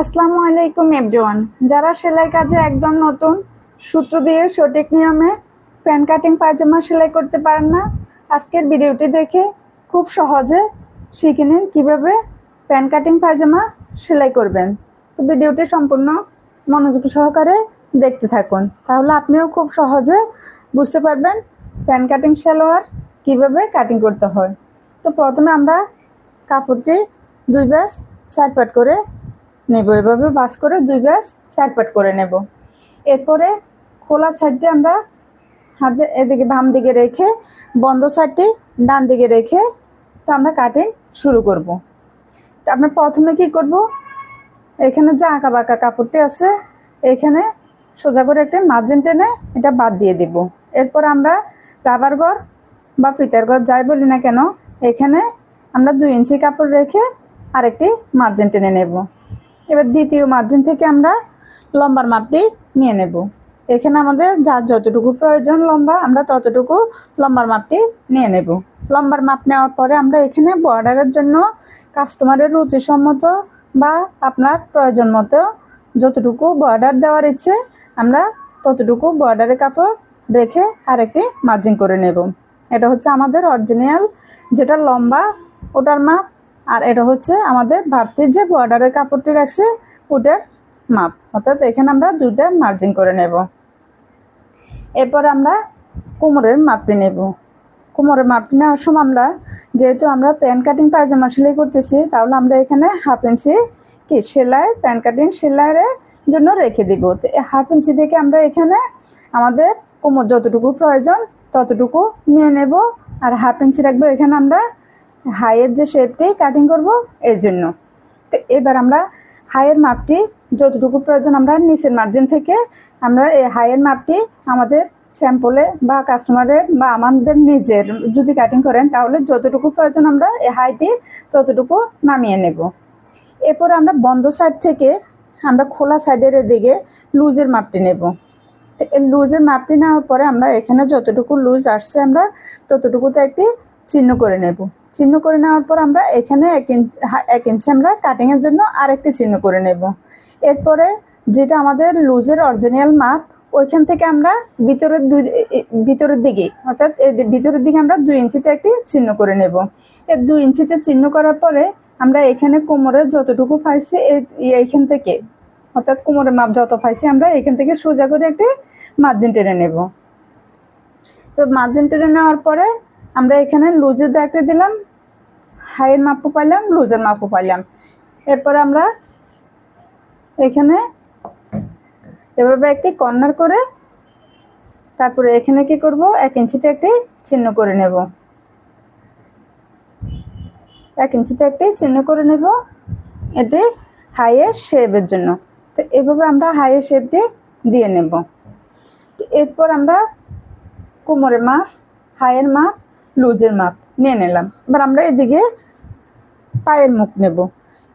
আসসালামু আলাইকুম এভরিওয়ান যারা সেলাই কাজে একদম নতুন, সূত্র দিয়ে সঠিক নিয়মে প্যান কাটিং পায়জামা সেলাই করতে পারেন না, আজকের ভিডিওটি দেখে খুব সহজে শিখে নিন কীভাবে প্যান কাটিং পায়জামা সেলাই করবেন। তো ভিডিওটি সম্পূর্ণ মনোযোগ সহকারে দেখতে থাকুন। তাহলে আপনিও খুব সহজে বুঝতে পারবেন প্যান কাটিং সালোয়ার কীভাবে কাটিং করতে হয়। তো প্রথমে আমরা কাপড়টি দুই ব্যাস চার পাট করে নেব। এভাবে বাস করে দুই ব্যাস চার পাট করে নেব। এরপরে খোলা সাইডটি আমরা হাতে এদিকে বাম দিকে রেখে, বন্ধ সাইডটি ডান দিকে রেখে তো আমরা কাটিং শুরু করব। তো আমরা প্রথমে কি করব? এখানে যে আঁকা বাঁকা কাপড়টি আছে, এখানে সোজা করে একটা মার্জিন টেনে এটা বাদ দিয়ে দিব। এরপর আমরা রাবার ঘর বা ফিতার ঘর যাই বলি না কেন, এখানে আমরা দুই ইঞ্চি কাপড় রেখে আরেকটি মার্জিন টেনে নেব। এবার দ্বিতীয় মার্জিন থেকে আমরা লম্বার মাপটি নিয়ে নেব। এখানে আমাদের যার যতটুকু প্রয়োজন লম্বা, আমরা ততটুকু লম্বার মাপটি নিয়ে নেব। লম্বার মাপ নেওয়ার পরে আমরা এখানে বর্ডারের জন্য কাস্টমারের রুচিসম্মত বা আপনার প্রয়োজন মতো যতটুকু বর্ডার দেওয়ার ইচ্ছে, আমরা ততটুকু বর্ডারের কাপড় রেখে আরেকটি মার্জিন করে নেব। এটা হচ্ছে আমাদের অরিজিনাল যেটা লম্বা, ওটার মাপ আর এটা হচ্ছে আমাদের বাড়তির যে বর্ডারের কাপড়টি রাখছে, ওটার মাপ। অর্থাৎ এখানে আমরা দুইটা মার্জিন করে নেব। এরপর আমরা কোমরের মাপটি নেব। কোমরের মাপটি নেওয়ার সময় আমরা, যেহেতু আমরা প্যান্ট কাটিং পায়জামা সেলাই করতেছি, তাহলে আমরা এখানে হাফ ইঞ্চি কি সেলাই প্যান্ট কাটিং সেলাইয়ের জন্য রেখে দিব। তো হাফ ইঞ্চি থেকে আমরা এখানে আমাদের কোমর যতটুকু প্রয়োজন ততটুকু নিয়ে নেব। আর হাফ ইঞ্চি রাখব এখানে আমরা হাইয়ের যে শেপটি কাটিং করব এর জন্য। তো এবার আমরা হাইয়ের মাপটি, যতটুকু প্রয়োজন আমরা নিচের মার্জিন থেকে আমরা এই হাইয়ের মাপটি আমাদের স্যাম্পলে বা কাস্টমারের বা আমাদের নিজের যদি কাটিং করেন, তাহলে যতটুকু প্রয়োজন আমরা এই হাইটি ততটুকু নামিয়ে নেব। এরপর আমরা বন্ধ সাইড থেকে আমরা খোলা সাইডের দিকে লুজের মাপটি নেব। লুজের মাপটি নেওয়ার পরে আমরা এখানে যতটুকু লুজ আসছে আমরা ততটুকুতে একটি চিহ্ন করে নেব। চিহ্ন করে নেওয়ার পর আমরা এখানে এক ইঞ্চি আমরা কাটিংয়ের জন্য আরেকটি চিহ্ন করে নেব। এরপরে যেটা আমাদের লুজের অরিজিনাল মাপ ওইখান থেকে আমরা ভিতরের দুই ভিতরের দিকে, অর্থাৎ ভিতরের দিকে আমরা দুই ইঞ্চিতে একটি চিহ্ন করে নেব। এর দুই ইঞ্চিতে চিহ্ন করার পরে আমরা এখানে কোমরের যতটুকু পাইছি এইখান থেকে, অর্থাৎ কোমরের মাপ যত পাইছি আমরা এখান থেকে সোজা করে একটি মার্জিন টেনে নেব। তো মার্জিন টেনে নেওয়ার পরে আমরা এখানে লুজের দাগটা দিলাম, হাইয়ের মাপও পাইলাম, লুজের মাপও পাইলাম। এরপর আমরা এখানে এভাবে একটি কর্নার করে তারপরে এখানে কি করব? এক ইঞ্চিতে একটি চিহ্ন করে নেব। এক ইঞ্চিতে একটি চিহ্ন করে নেব এটি হাইয়ের শেপের জন্য। তো এভাবে আমরা হাইয়ের শেপটি দিয়ে নেব। এরপর আমরা কোমরের মাপ, হাইয়ের মাপ লুজের মাপ নিয়ে নিলাম। এবার আমরা এদিকে পায়ের মুখ নেব।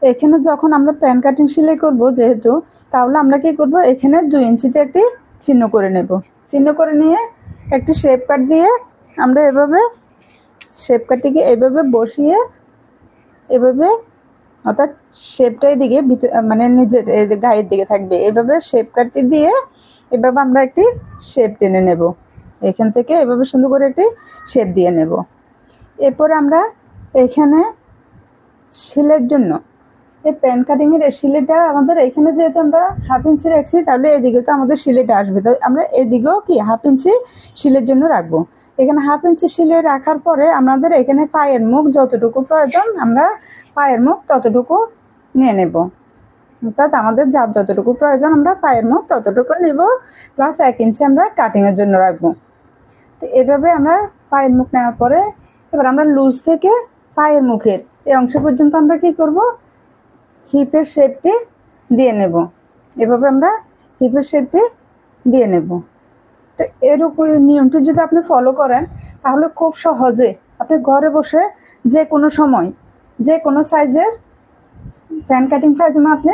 এখানে যখন আমরা প্যান কাটিং সেলাই করব যেহেতু, তাহলে আমরা কি করব? এখানে দুই ইঞ্চিতে একটি চিহ্ন করে নেব। চিহ্ন করে নিয়ে একটি শেপ কাট দিয়ে আমরা এভাবে শেপ কাটিকে এভাবে বসিয়ে এভাবে অর্থাৎ শেপটা এদিকে ভিতরে মানে নিজের গায়ের দিকে থাকবে। এভাবে শেপ কাটতে দিয়ে এভাবে আমরা একটি শেপ টেনে নেব। এখান থেকে এভাবে সুন্দর করে একটি শেপ দিয়ে নেব। এরপর আমরা এখানে শিলের জন্য, এই প্যান কাটিংয়ের শিলেটা আমাদের এখানে যেহেতু আমরা হাফ ইঞ্চি রাখছি, তাহলে এদিকে তো আমাদের শিলেটা আসবে। তো আমরা এদিকেও কি হাফ ইঞ্চি শিলের জন্য রাখব। এখানে হাফ ইঞ্চি শিলে রাখার পরে আমাদের এখানে পায়ের মুখ যতটুকু প্রয়োজন, আমরা পায়ের মুখ ততটুকু নিয়ে নেব। অর্থাৎ আমাদের যার যতটুকু প্রয়োজন, আমরা পায়ের মুখ ততটুকু নেব, প্লাস এক ইঞ্চি আমরা কাটিংয়ের জন্য রাখব। তো এভাবে আমরা পায়ের মুখ নেওয়ার পরে এবার আমরা লুজ থেকে পায়ের মুখের এই অংশ পর্যন্ত আমরা কি করব? হিপের শেপটি দিয়ে নেব। এভাবে আমরা হিপের শেপটি দিয়ে নেব। তো এর উপর নিয়মটি যদি আপনি ফলো করেন, তাহলে খুব সহজে আপনি ঘরে বসে যে কোনো সময় যে কোনো সাইজের প্যান কাটিং পায়জামা আপনি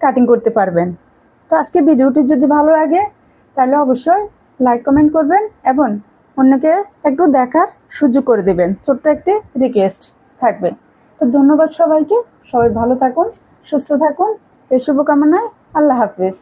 কাটিং করতে পারবেন। তো আজকে ভিডিওটি যদি ভালো লাগে, তাহলে অবশ্যই লাইক কমেন্ট করবেন এবং অন্যকে একটু দেখার সুযোগ করে দেবেন। ছোট্ট একটি রিকোয়েস্ট থাকবে। তো ধন্যবাদ সবাইকে। সবাই ভালো থাকুন, সুস্থ থাকুন। এই শুভকামনায় আল্লাহ হাফিজ।